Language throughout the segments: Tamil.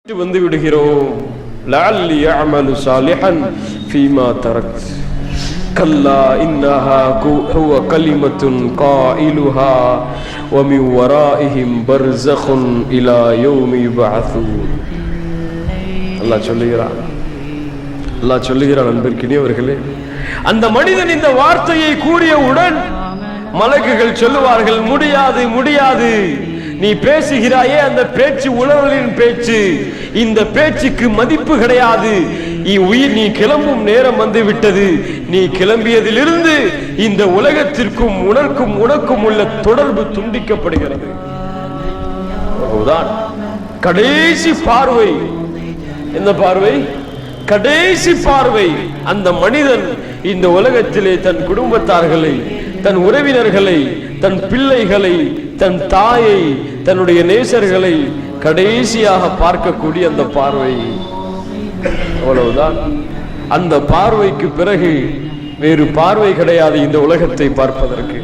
விட்டு வந்து விடுகிறோம் لعلي أعمل صالحا فيما تركت كلا إنها كو- هو كلمة قائلها ومن ورائهم برزخ إلى يوم يبعثون அல்லாஹ் சொல்லுகிறான் அல்லாஹ் சொல்லுகிறான் அன்பிற்கினியவர்களே அந்த மனிதன் இந்த வார்த்தையை கூறியவுடன் மலக்குகள் சொல்லுவார்கள் முடியாது முடியாது நீ பேசுகிறாயே அந்த பேச்சு உழவலின் பேச்சு. இந்த பேச்சுக்கு மதிப்பு கிடையாது. நீ உயிர் நீ கிளம்பும் நேரம் வந்து விட்டது நீ கிளம்பியதிலிருந்து இந்த உலகத்திற்கும் உனக்கும் உனக்கும் உள்ள தொடர்பு துண்டிக்கப்படுகிறது. கடைசி பார்வை. என்ன பார்வை? கடைசி பார்வை. அந்த மனிதன் இந்த உலகத்திலே தன் குடும்பத்தார்களை தன் உறவினர்களை தன் பிள்ளைகளை தன் தாயை தன்னுடைய நேசர்களை கடைசியாக பார்க்கக்கூடிய அந்த பார்வை. அவ்வளவுதான். அந்த பார்வைக்கு பிறகு வேறு பார்வை கிடையாது இந்த உலகத்தை பார்ப்பதற்கு.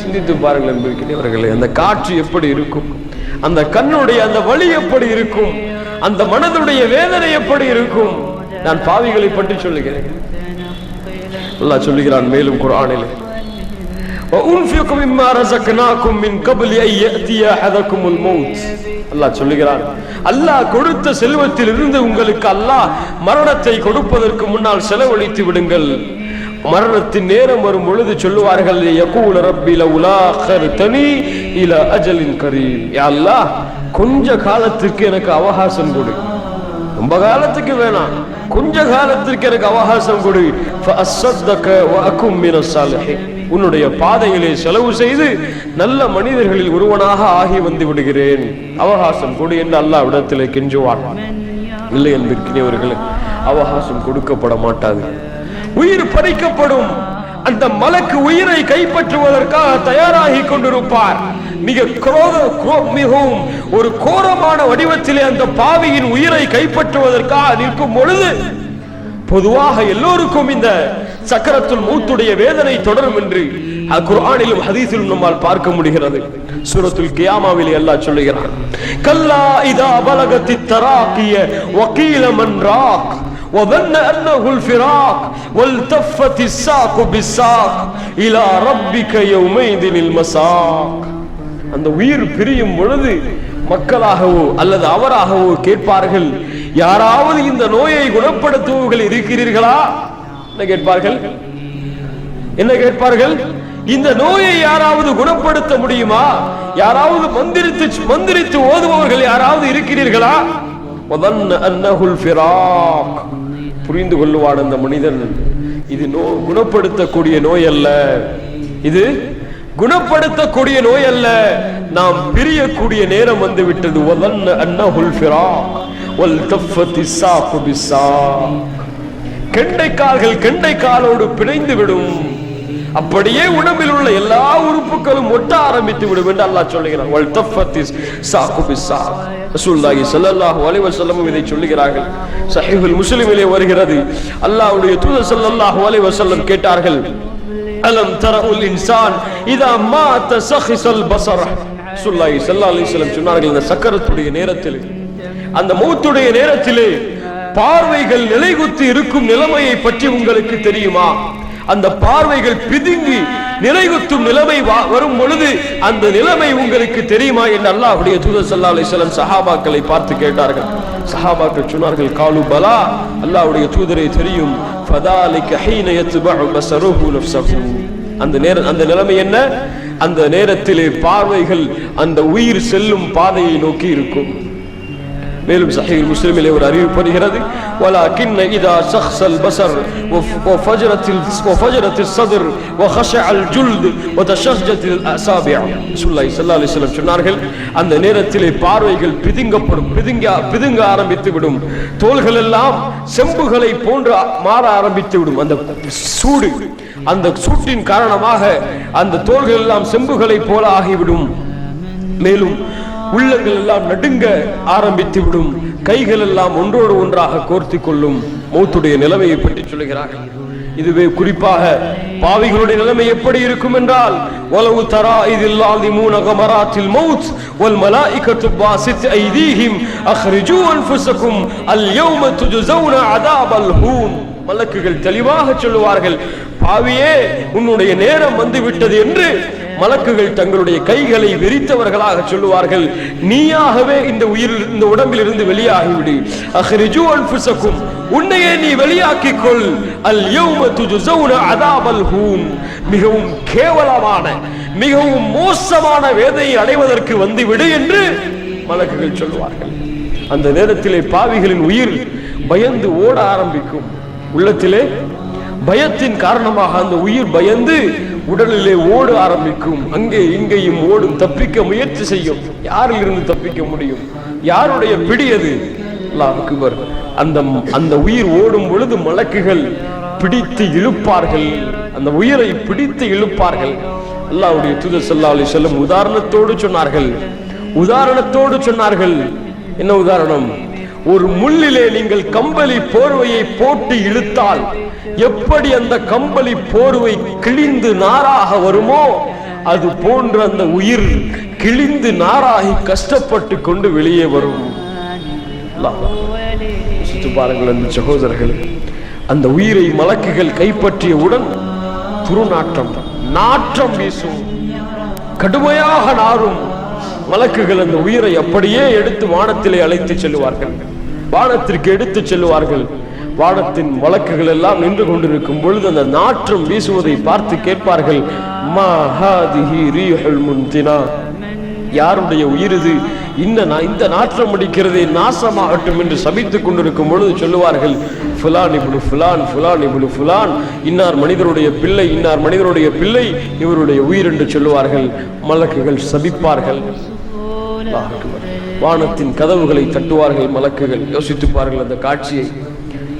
சிந்தித்து பாருங்கள் என்பதற்கிறவர்களே அந்த காற்று எப்படி இருக்கும்? அந்த கண்ணுடைய அந்த வழி எப்படி இருக்கும்? அந்த மனதுடைய வேதனை எப்படி இருக்கும்? நான் பாவிகளை பற்றி சொல்லுகிறேன். அல்லாஹ் சொல்லுகிறான் மேலும் குரானிலே وأنفق مما رزقناكم من قبل أن يأتي أحدكم الموت. அல்லாஹ் சொல்லுகிறான் அல்லாஹ் கொடுத்த செல்வத்தில் இருந்து உங்களுக்கு அல்லாஹ் மரணத்தை கொடுப்பதற்கு முன்னால் செலவழித்து விடுங்கள். மரணத்தின் நேரம் வரும் பொழுது சொல்லுவார்கள் யகூல ரப்பில உலாஹர் தனி இல அஜலின் கரீம். யல்லா கொஞ்ச காலத்திற்கு எனக்கு அவகாசம் கொடு. ரொம்ப காலத்துக்கு வேணாம். கொஞ்ச காலத்திற்கு எனக்கு அவகாசம் கொடு. ஃபஅஸ்ஸதக வஅகும் மினஸ் சாலிஹீன். உன்னுடைய பாதைகளை செலவு செய்து நல்ல மனிதர்களில் ஒருவனாக ஆகி வந்து விடுகிறேன். அவகாசம் கொடு என்று அல்லாஹ் விடத்தில் கெஞ்சுவான். இல்லை என்பதற்கினவர்களே அவகாசம் கொடுக்கப்பட மாட்டாது. உயிர் பறிக்கப்படும். அந்த மலக்கு உயிரை கைப்பற்றுவதற்காக தயாராகி கொண்டிருப்பார். மிக குரோத குரோ- மிகவும் ஒரு கோரமான வடிவத்திலே அந்த பாவியின் உயிரை கைப்பற்றுவதற்காக நிற்கும் பொழுது பொதுவாக எல்லோருக்கும் இந்த சக்கரத்துல் மூத்துடைய வேதனை தொடரும் என்று அஹ், குர்ஆனிலும் ஹதீஸிலும் நம்மால் பார்க்க முடிகிறது சூரத்துல் கியாமாவிலே அல்லாஹ் சொல்லுகிறான் கல்லா இதா பலகத்தி தராக்கிய வக்கீல மன் ராக் وظن أنه الفراق والتفت الساق بالساق إلى ربك يومئذ المساق அந்த உயிர் பிரியும் பொழுது மக்களாகவோ அல்லது அவராகவோ கேட்பார்கள் யாராவது இந்த நோயை குணப்படுத்துவர்கள் இருக்கிறீர்களா என்ன கேட்பார்கள்? என்ன கேட்பார்கள்? இந்த நோயை யாராவது குணப்படுத்த முடியுமா? யாராவது மந்திரித்து மந்திரித்து ஓதுபவர்கள் யாராவது இருக்கிறீர்களா? புரிந்து கொள்ளுவான் அந்த மனிதன். இது நோய் குணப்படுத்தக்கூடிய நோய் அல்ல. இது குணப்படுத்தக்கூடிய நோய் அல்ல. நாம் பிரியக்கூடிய நேரம் வந்து விட்டது ஒதன் அன்னஹுல் ஃபிரா ஒல் தஃபத்தி கெண்டைக்கால்கள் கெண்டைக்காலோடு பிணைந்து விடும். அப்படியே உடம்பில் உள்ள எல்லா உறுப்புகளும் ஒட்ட ஆரம்பித்து விடும் என்று அல்லாஹ் சொல்லுகிறான். வல் தஃபத்திஸ் சாக்கு பிஸ்ஸாக் ரசூலுல்லாஹி ஸல்லல்லாஹு அலைஹி வஸல்லம் இதை சொல்லுகிறார்கள். சஹீஹுல் முஸ்லிமிலே வருகிறது. அல்லாஹ்வுடைய தூதர் ஸல்லல்லாஹு அலைஹி வஸல்லம் கேட்டார்கள். அலம் தரவுல் இன்சான் இதா மாத சஹிஸல் பஸர ரசூலுல்லாஹி ஸல்லல்லாஹு அலைஹி வஸல்லம் சொன்னார்கள் இந்த சக்கரத்துடைய நேரத்தில் அந்த மௌத்துடைய நேரத்திலே பார்வைகள் நிலைகுத்தி இருக்கும் நிலைமையை பற்றி உங்களுக்கு தெரியுமா? அந்த பார்வைகள் பிதுங்கி நிலைகுத்தும் நிலைமை வா- வரும் பொழுது அந்த நிலைமை உங்களுக்கு தெரியுமா என்று அல்லாஹுடைய தூதர் சல்லா அலிஸ்லாம் சஹாபாக்களை பார்த்து கேட்டார்கள். சஹாபாக்கள் சொன்னார்கள் காலு பலா. அல்லாஹுடைய தூதரை தெரியும். அந்த நேரம் அந்த நிலைமை என்ன? அந்த நேரத்திலே பார்வைகள் அந்த உயிர் செல்லும் பாதையை நோக்கி இருக்கும். மேலும் சஹீல் முஸ்லிமிலே ஒரு அறிவிப்பு வருகிறது ولكن اذا شخص البصر وف- وفجرت ال- وفجرت الصدر وخشع الجلد وتشجت الاصابع رسول الله صلى الله عليه وسلم சொன்னார்கள் அந்த நேரத்திலே பார்வைகள் பிதுங்கப்படும் பிதுங்க பிதுங்க ஆரம்பித்து விடும் தோள்கள் எல்லாம் செம்புகளை போன்று மாற ஆரம்பித்து விடும் அந்த சூடு அந்த சூட்டின் காரணமாக அந்த தோள்கள் எல்லாம் செம்புகளை போல ஆகிவிடும் மேலும் உள்ளங்கள் எல்லாம் நடுங்க ஆரம்பித்து விடும். கைகள் எல்லாம் ஒன்றோடு ஒன்றாக கோர்த்து கொள்ளும். மௌத்துடைய நிலைமையை பற்றி சொல்லுகிறார்கள். இதுவே குறிப்பாக பாவிகளுடைய நிலைமை எப்படி இருக்கும் என்றால் வலவு தரா இதில் ஆலிமூன கமராத்தில் மௌத் வல் மலாயிகத்து பாசித் ஐதீஹிம் அஹ்ரிஜூ அன்ஃபுஸக்கும் அல் யௌம துஜ்ஸௌன அதாபல் ஹூன். மலக்குகள் தெளிவாக சொல்லுவார்கள் ஆவியே உன்னுடைய நேரம் வந்து விட்டது என்று மலக்குகள் தங்களுடைய கைகளை விரித்தவர்களாக சொல்லுவார்கள். நீயாகவே இந்த உயிர் இந்த உடம்பில் இருந்து வெளியாகிவிடு. அஹ்ரிஜு அன்ஃபுஸக்கும் உன்னையே நீ வெளியாக்கிக் கொள் அல் யௌம துஜுசௌன அதாபல் ஹூன் மிகவும் கேவலமான மிகவும் மோசமான வேதையை அடைவதற்கு வந்து விடு என்று மலக்குகள் சொல்லுவார்கள். அந்த நேரத்திலே பாவிகளின் உயிர் பயந்து ஓட ஆரம்பிக்கும். உள்ளத்திலே பயத்தின் காரணமாக அந்த உயிர் பயந்து உடலிலே ஓட ஆரம்பிக்கும். அங்கே இங்கேயும் ஓடும். தப்பிக்க முயற்சி செய்யும். யாரில் இருந்து தப்பிக்க முடியும்? யாருடைய பிடி அது? அல்லாஹ் அந்த அந்த உயிர் ஓடும் பொழுது மலக்குகள் பிடித்து இழுப்பார்கள். அந்த உயிரை பிடித்து இழுப்பார்கள். அல்லாவுடைய தூத ஸல்லல்லாஹு அலைஹி உதாரணத்தோடு சொன்னார்கள். உதாரணத்தோடு சொன்னார்கள். என்ன உதாரணம்? ஒரு முள்ளிலே நீங்கள் கம்பளி போர்வையை போட்டு இழுத்தால் எப்படி அந்த கம்பளி போர்வை கிழிந்து நாராக வருமோ அது போன்ற அந்த உயிர் கிழிந்து நாராகி கஷ்டப்பட்டு கொண்டு வெளியே வரும் அல்லாஹ். பாருங்கள் அந்த சகோதரர்கள் அந்த உயிரை மலக்குகள் கைப்பற்றியவுடன் துருநாற்றம் நாற்றம் வீசும் கடுமையாக நாரும் மலக்குகள் அந்த உயிரை அப்படியே எடுத்து வானத்திலே அழைத்து செல்லுவார்கள். வானத்திற்கு எடுத்து செல்லுவார்கள். வானத்தின் வழக்குகள் எல்லாம் நின்று கொண்டிருக்கும் பொழுது அந்த நாற்றம் வீசுவதை பார்த்து கேட்பார்கள் யாருடைய உயிர் இது? இந்த இந்த நாற்றம் அடிக்கிறதே நாசமாகட்டும் என்று சபித்துக் கொண்டிருக்கும் பொழுது சொல்லுவார்கள் ஃபுலான் இப்படி ஃபுலான் ஃபுலான் இப்படி ஃபுலான் இன்னார் மனிதருடைய பிள்ளை இன்னார் மனிதருடைய பிள்ளை இவருடைய உயிர் என்று சொல்லுவார்கள். மலக்குகள் சபிப்பார்கள். வானத்தின் கதவுகளை தட்டுவார்கள் மலக்குகள். யோசித்து பாருங்கள் அந்த காட்சியை.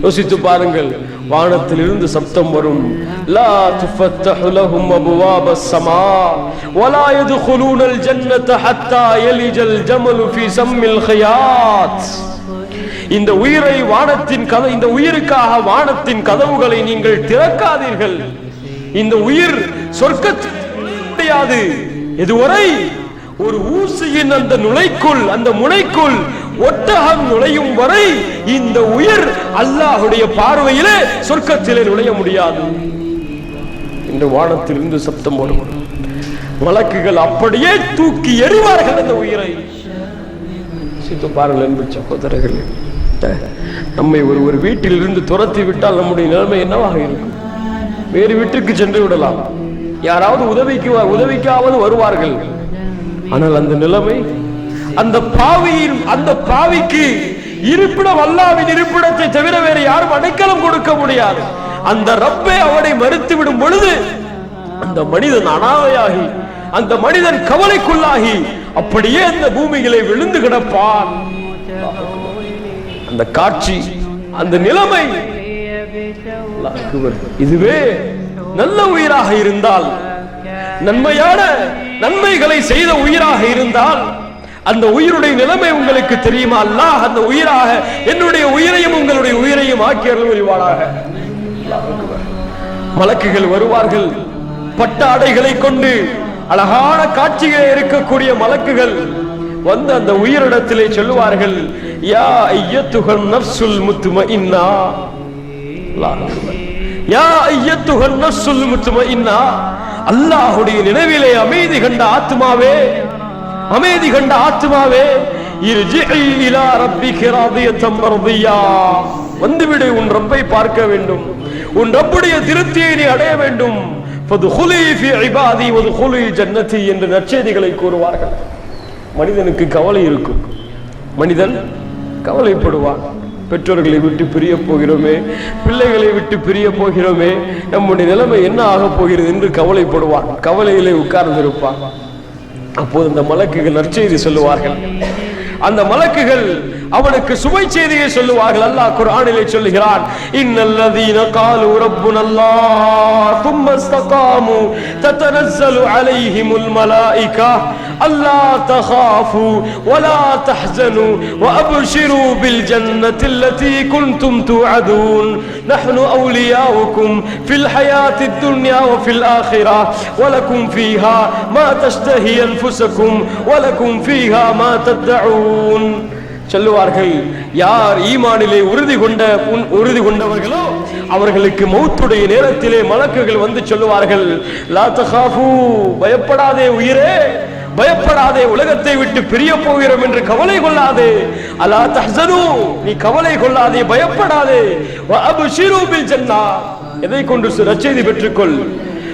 யோசித்து பாருங்கள். வானத்திலிருந்து சப்தம் வரும். லா துஃபத்தஹு லஹும் அபுவாபஸ் ஸமா வலா யதுகுலூனல் ஜன்னத ஹத்தா யலிஜல் ஜமலு ஃபீ சம்மில் ஹியாத் இந்த உயிரை வானத்தின் கதை இந்த உயிருக்காக வானத்தின் கதவுகளை நீங்கள் திறக்காதீர்கள். இந்த உயிர் சொர்க்கத்தில் முடியாது இதுவரை ஒரு ஊசியின் அந்த நுழைக்குள் அந்த முனைக்குள் ஒட்டகம் நுழையும் வரை இந்த உயிர் அல்லாஹுடைய பார்வையிலே சொர்க்கத்திலே நுழைய முடியாது. இந்த வானத்திலிருந்து சப்தம் வரும் வழக்குகள் அப்படியே தூக்கி எறிவார்கள் அந்த உயிரை. சித்து பாருங்கள் அன்பு சகோதரர்களே. நம்மை ஒரு ஒரு வீட்டிலிருந்து துரத்தி விட்டால் நம்முடைய நிலைமை என்னவாக இருக்கும்? வேறு வீட்டுக்கு சென்று விடலாம். யாராவது உதவிக்கு உதவிக்காவது வருவார்கள். ஆனால் அந்த நிலைமை அந்த பாவியின் அந்த பாவிக்கு இருப்பிடம் அல்லாவின் இருப்பிடத்தை தவிர வேறு யாரும் அடைக்கலம் கொடுக்க முடியாது. அந்த ரப்பை அவனை மறுத்து விடும் பொழுது அந்த மனிதன் அனாதையாகி அந்த மனிதன் கவலைக்குள்ளாகி அப்படியே அந்த பூமியிலே விழுந்து கிடப்பான். அந்த காட்சி அந்த நிலைமை இதுவே நல்ல உயிராக இருந்தால் நன்மையான நன்மைகளை செய்த உயிராக இருந்தால் அந்த உயிருடைய நிலைமை உங்களுக்கு தெரியுமா? அல்லாஹ் அந்த உயிராக என்னுடைய உயிரையும் உங்களுடைய உயிரையும் ஆக்கி அருள்வாளாக மலக்குகள் வருவார்கள். பட்ட கொண்டு அழகான காட்சியிலே இருக்கக்கூடிய மலக்குகள் வந்து அந்த உயிரிடத்திலே சொல்லுவார்கள் யா ஐயத்துகன் நஃப்சுல் முத்தும இன்னா அக்பர். யா ஐயத்துகன் முத்தும இன்னா அல்லாஹுடைய நினைவிலே அமைதி கண்ட ஆத்மாவே அமைதி கண்ட ஆத்மாவே வந்துவிடு உன் ரப்பை பார்க்க வேண்டும். உன் ரப்புடைய திருப்தியை நீ அடைய வேண்டும். ஜன்னதி என்று நற்செய்திகளை கூறுவார்கள். மனிதனுக்கு கவலை இருக்கும். மனிதன் கவலைப்படுவான். பெற்றோர்களை விட்டு பிரிய போகிறோமே பிள்ளைகளை விட்டு பிரிய போகிறோமே நம்முடைய நிலைமை என்ன ஆகப் போகிறது என்று கவலைப்படுவான் கவலையிலே உட்கார்ந்திருப்பான். அப்போது இந்த மலக்குகள் நற்செய்தி சொல்லுவார்கள். அந்த மலக்குகள் அவனுக்கு சுவை செய்தியை சொல்லுவார்கள். அல்லாஹ் குரானிலே சொல்லுகிறான் இன்னல்லதீன காலு ரப்புனல்லா தும்மஸ்தகாமு தத்தனஸ்ஸலு அலைஹிமுல் மலாயிகா. ألا تخافوا ولا تحزنوا وأبشروا بالجنة التي كنتم توعدون نحن أولياؤكم في الحياة الدنيا وفي الآخرة ولكم فيها ما تشتهي أنفسكم ولكم فيها ما تدعون சொல்லுவார்கள் யார் ஈமானிலே உறுதி கொண்ட உன்- உறுதி கொண்டவர்களோ அவர்களுக்கு மௌத்துடைய நேரத்திலே மலக்குகள் வந்து சொல்லுவார்கள் லா தகாஃபு பயப்படாதே உயிரே பயப்படாதே உலகத்தை விட்டு பிரிய போகிறோம் என்று கவலை கொள்ளாதே. அலா தஹ்சனு நீ கவலை கொள்ளாதே பயப்படாதே. வ பில் ஜன்னா எதை கொண்டு சு- நற்செய்தி பெற்றுக்கொள்.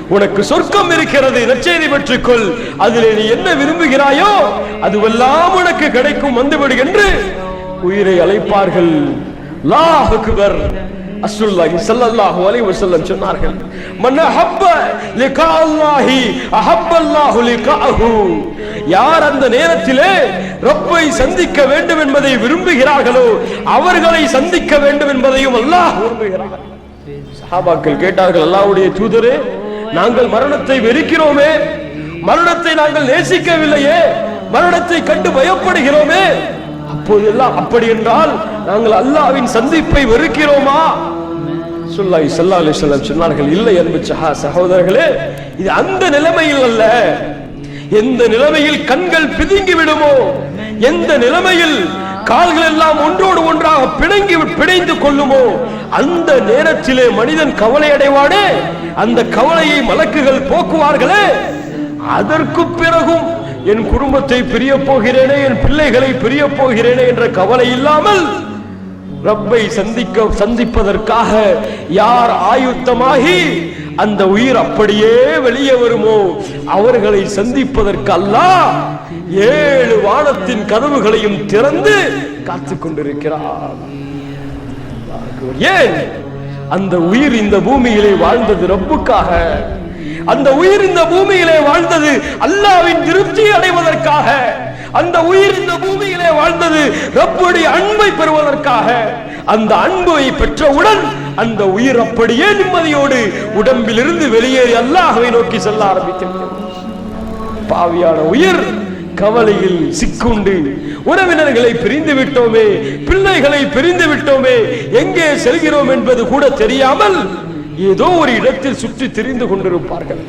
உனக்கு சொர்க்கம் இருக்கிறது நற்செய்தி பெற்றுக்கொள். அதிலே நீ என்ன விரும்புகிறாயோ அதுவெல்லாம் உனக்கு கிடைக்கும் வந்துவிடு என்று உயிரை அழைப்பார்கள். அல்லாஹ் அக்பர். அஸ்ஸுல்லாஹி சல்லல்லாஹு அலைஹி வஸல்லம் சொன்னார்கள் மன் அஹப்ப லிகா அல்லாஹி அஹப்ப அல்லாஹு லிகாஹு யார் அந்த நேரத்திலே ரப்பை சந்திக்க வேண்டும் என்பதை விரும்புகிறார்களோ அவர்களை சந்திக்க வேண்டும் என்பதையும் அல்லாஹ் விரும்புகிறார் சஹாபாக்கள் கேட்டார்கள் அல்லாஹ்வுடைய தூதரே நாங்கள் மரணத்தை வெறுக்கிறோமே மரணத்தை நாங்கள் நேசிக்கவில்லையே மரணத்தை கண்டு பயப்படுகிறோமே. அப்போதெல்லாம் அப்படி என்றால் நாங்கள் அல்லாஹ்வின் சந்திப்பை வெறுக்கிறோமா? சொல்லாய் சல்லா அலிஸ்லாம் சொன்னார்கள் இல்லை அன்பு சஹா சகோதரர்களே இது அந்த நிலைமையில் அல்ல. எந்த நிலைமையில் கண்கள் பிதுங்கி விடுமோ? எந்த நிலைமையில் கால்கள் எல்லாம் ஒன்றோடு ஒன்றாக பிணங்கி பிணைந்து கொள்ளுமோ? அந்த நேரத்திலே மனிதன் கவலை அடைவானே? அந்த கவலையை மலக்குகள் போக்குவார்களே? அதற்கு பிறகும் என் குடும்பத்தை பிரிய போகிறேனே என் பிள்ளைகளை பிரிய போகிறேனே என்ற கவலை இல்லாமல் ரப்பை சந்திக்க சந்திப்பதற்காக யார் ஆயுத்தமாகி அந்த உயிர் அப்படியே வெளியே வருமோ? அவர்களை சந்திப்பதற்கு அல்லாஹ் ஏழு வானத்தின் கதவுகளையும் திறந்து காத்து கொண்டிருக்கிறார் ஏன்? அந்த உயிர் இந்த பூமியிலே வாழ்ந்தது ரப்புக்காக. அந்த உயிர் இந்த பூமியிலே வாழ்ந்தது அல்லாவின் திருப்தி அடைவதற்காக. அந்த உயிர் இந்த பூமியிலே வாழ்ந்தது. ரப்புடைய அன்பை பெறுவதற்காக. அந்த அன்பை பெற்றவுடன் அந்த உயிர் அப்படியே நிம்மதியோடு உடம்பிலிருந்து வெளியேறி அல்லாஹவை நோக்கி செல்ல ஆரம்பித்தது பாவியான உயிர் கவலையில் சிக்குண்டு உறவினர்களை பிரிந்து விட்டோமே பிள்ளைகளை பிரிந்து விட்டோமே எங்கே செல்கிறோம் என்பது கூட தெரியாமல் ஏதோ ஒரு இடத்தில் சுற்றி திரிந்து கொண்டிருப்பார்கள்.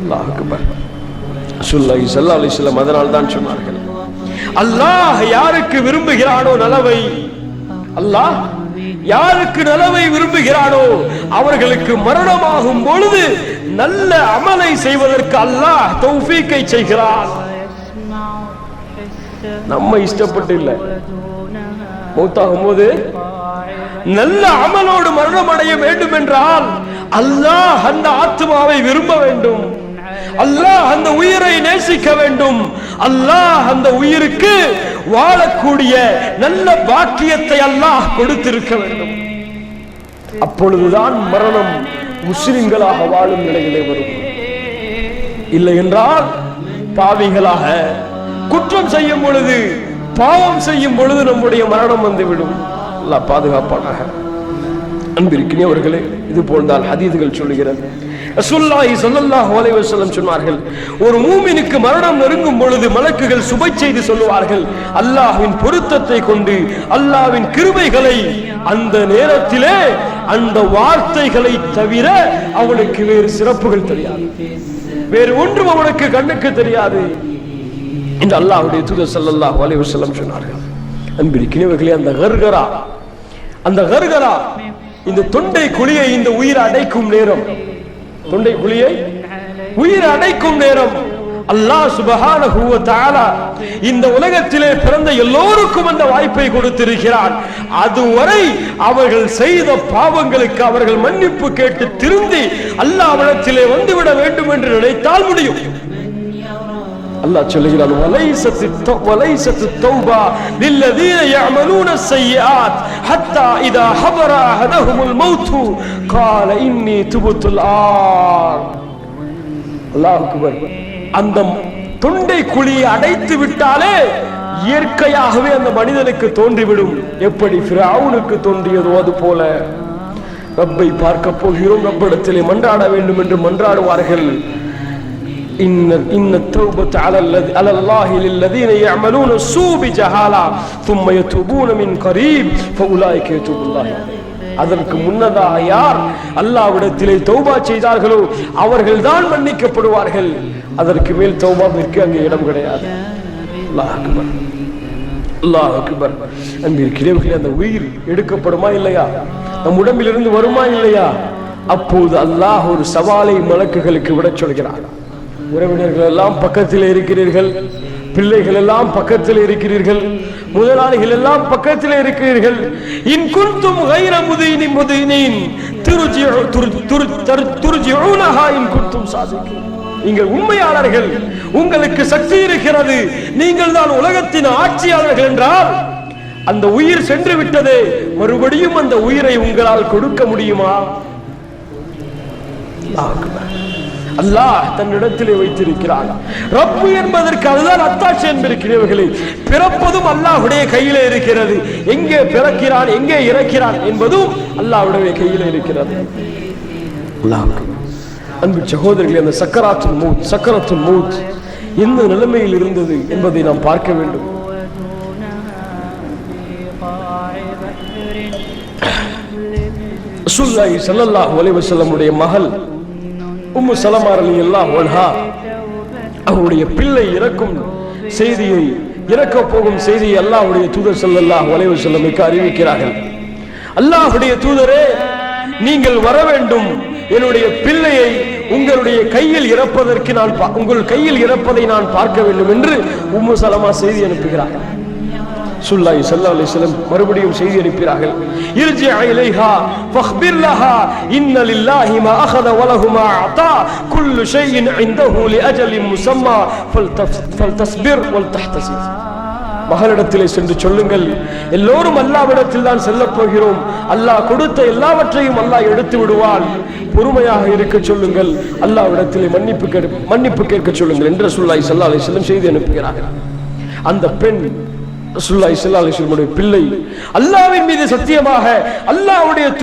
அல்லாஹ் அக்பர் சுல்லாஹி ஸல்லல்லாஹு அதனால் தான் சொன்னார்கள். அல்லாஹ் யாருக்கு விரும்புகிறானோ நலவை அல்லாஹ் யாருக்கு நலவை விரும்புகிறானோ அவர்களுக்கு மரணமாகும் பொழுது நல்ல அமலை செய்வதற்கு அல்லாஹ் தௌஃபீக்கை செய்கிறான். நம்ம இஷ்டப்பட்டு இல்லை. மௌத்தாகும் போது நல்ல அமலோடு மரணம் அடைய வேண்டும் என்றால் அல்லாஹ் அந்த ஆத்மாவை விரும்ப வேண்டும். அல்லாஹ் அந்த உயிரை நேசிக்க வேண்டும். அல்லாஹ் அந்த உயிருக்கு வாழக்கூடிய நல்ல பாக்கியத்தை அல்லாஹ் கொடுத்திருக்க வேண்டும். அப்பொழுதுதான் மரணம் முஸ்லிம்களாக வாழும் நிலையிலே வரும். இல்லை என்றால் பாவிகளாக குற்றம் செய்யும் பொழுது பாவம் செய்யும் பொழுது நம்முடைய மரணம் வந்துவிடும். பாதுகாப்பானாக. பாதுகாப்பானாக அன்பிருக்கிறவர்களே இது போல்தான் ஹதீதுகள் சொல்லுகிறது. ரசூல்லாஹி ஸல்லல்லாஹு அலைஹி வஸல்லம் சொன்னார்கள் ஒரு மூமினுக்கு மரணம் நெருங்கும் பொழுது மலக்குகள் சுபை செய்து சொல்லுவார்கள் அல்லாஹ்வின் பொருத்தத்தை கொண்டு அல்லாஹ்வின் கிருபைகளை அந்த நேரத்திலே அந்த வார்த்தைகளை தவிர அவனுக்கு வேறு சிறப்புகள் தெரியாது. வேறு ஒன்றும் அவனுக்கு கண்ணுக்கு தெரியாது என்று அல்லாஹ்வுடைய தூதர் ஸல்லல்லாஹு அலைஹி வஸல்லம் சொன்னார்கள். அன்பிற்கினவர்களே அந்த கர்கரா அந்த கர்கரா இந்த தொண்டை குழியை இந்த உயிர் அடைக்கும் நேரம். தொண்டை குழியை உயிர் அடைக்கும் நேரம். அல்லாஹ் சுபஹானஹு வ தஆலா இந்த உலகத்திலே பிறந்த எல்லோருக்கும் அந்த வாய்ப்பை கொடுத்திருக்கிறான். அதுவரை அவர்கள் செய்த பாவங்களுக்கு அவர்கள் மன்னிப்பு கேட்டு திருந்தி அல்லாஹ்விடத்திலே வந்துவிட வேண்டும் என்று நினைத்தால் முடியும். அல்லாஹ் சொல்லுகிறான் வலைசத்து தௌ- வலைசத்து தௌபா للذين يعملون السيئات حتى إذا حضر أحدهم الموت قال إني تبت الآن அல்லாஹ் அக்பர் அந்த தொண்டை குழியை அடைத்து விட்டாலே இயற்கையாகவே அந்த மனிதனுக்கு தோன்றிவிடும் எப்படி ஃபிரௌனுக்கு தோன்றியதோ அது போல ரப்பை பார்க்க போகிறோம் ரப்பிடத்திலே மன்றாட வேண்டும் என்று மன்றாடுவார்கள் إن إن التوبة على الذي على الله للذين يعملون السوء بجهالة ثم يتوبون من قريب فأولئك يتوب الله عليهم. அதற்கு முன்னதாக யார் அல்லாவிடத்திலே தௌபா செய்தார்களோ அவர்கள் தான் மன்னிக்கப்படுவார்கள் அதற்கு மேல் தௌபாவிற்கு அங்கே இடம் கிடையாது அல்லாஹ் அக்பர் அல்லாஹ் அக்பர் அன்பிற்கிறவர்களே அந்த உயிர் எடுக்கப்படுமா இல்லையா நம் உடம்பிலிருந்து வருமா இல்லையா அப்போது அல்லாஹ் ஒரு சவாலை மலக்குகளுக்கு விடச் சொல்கிறார் உறவினர்கள் எல்லாம் பக்கத்தில் இருக்கிறீர்கள். பிள்ளைகள் எல்லாம் பக்கத்தில் இருக்கிறீர்கள். முதலாளிகள் எல்லாம் பக்கத்தில் இருக்கிறீர்கள். இன் குன்தும் கைர முதினி முதினின் துருஜிஉ துரு- தரு- இன் குன்தும் சாதிக்கும். நீங்கள் உண்மையாளர்கள். உங்களுக்கு சக்தி இருக்கிறது. நீங்கள் தான் உலகத்தின் ஆட்சியாளர்கள் என்றால் அந்த உயிர் சென்று விட்டதே. மறுபடியும் அந்த உயிரை உங்களால் கொடுக்க முடியுமா? அல்லாஹ் அல்லாஹ் தன்னிடத்திலே வைத்திருக்கிறான். ரப்பு என்பதற்கு அதுதான் அத்தாட்சி என்பிருக்கிறவர்களே. பிறப்பதும் அல்லாஹுடைய கையிலே இருக்கிறது. எங்கே பிறக்கிறான் எங்கே இறக்கிறான் என்பதும் அல்லாஹ்வுடைய கையிலே இருக்கிறது. அல்லாஹ் அன்பு சகோதரர்களே அந்த சக்கராத்தின் மூத் சக்கரத்தின் மூத் எந்த நிலைமையில் இருந்தது என்பதை நாம் பார்க்க வேண்டும். ரசூலுல்லாஹி ஸல்லல்லாஹு அலைஹி வஸல்லமுடைய மகள் உம்மு சலமா ரலியல்லாஹு அன்ஹா அவருடைய பிள்ளை இறக்கும் செய்தியை இறக்க போகும் செய்தியை அல்லாஹுடைய தூதர் செல்லல்லாஹ் அலைஹி செல்லமைக்கு அறிவிக்கிறார்கள். அல்லாஹுடைய தூதரே நீங்கள் வர வேண்டும். என்னுடைய பிள்ளையை உங்களுடைய கையில் இறப்பதற்கு நான் பா- உங்கள் கையில் இறப்பதை நான் பார்க்க வேண்டும் என்று உம்மு சலமா செய்தி அனுப்புகிறார். சுல்லாய் சல்லா அலைஹி மறுபடியும் செய்தி அனுப்பினார்கள். இர்ஜி இலைஹா ஃபக்பிர் லஹா இன்ன லில்லாஹி மா அഖذ வ மா அத்தா குல்லு ஷைஇன் இன்தஹு முஸம்மா ஃபல் தஸ்பிர் வல் தஹ்தசிப் மகளிடத்திலே சென்று சொல்லுங்கள் எல்லோரும் அல்லாவிடத்தில் தான் செல்லப் போகிறோம். அல்லாஹ் கொடுத்த எல்லாவற்றையும் அல்லாஹ் எடுத்து விடுவான். பொறுமையாக இருக்க சொல்லுங்கள் அல்லாவிடத்திலே மன்னிப்பு கேட்க மன்னிப்பு கேட்க சொல்லுங்கள் என்று சுல்லாய் சல்லா அலி செல்லம் செய்தி அனுப்புகிறார்கள். அந்த பெண் ரசுல்லா இஸ்லா அலைஹி பிள்ளை. அல்லாவின் மீது சத்தியமாக அல்லாவுடைய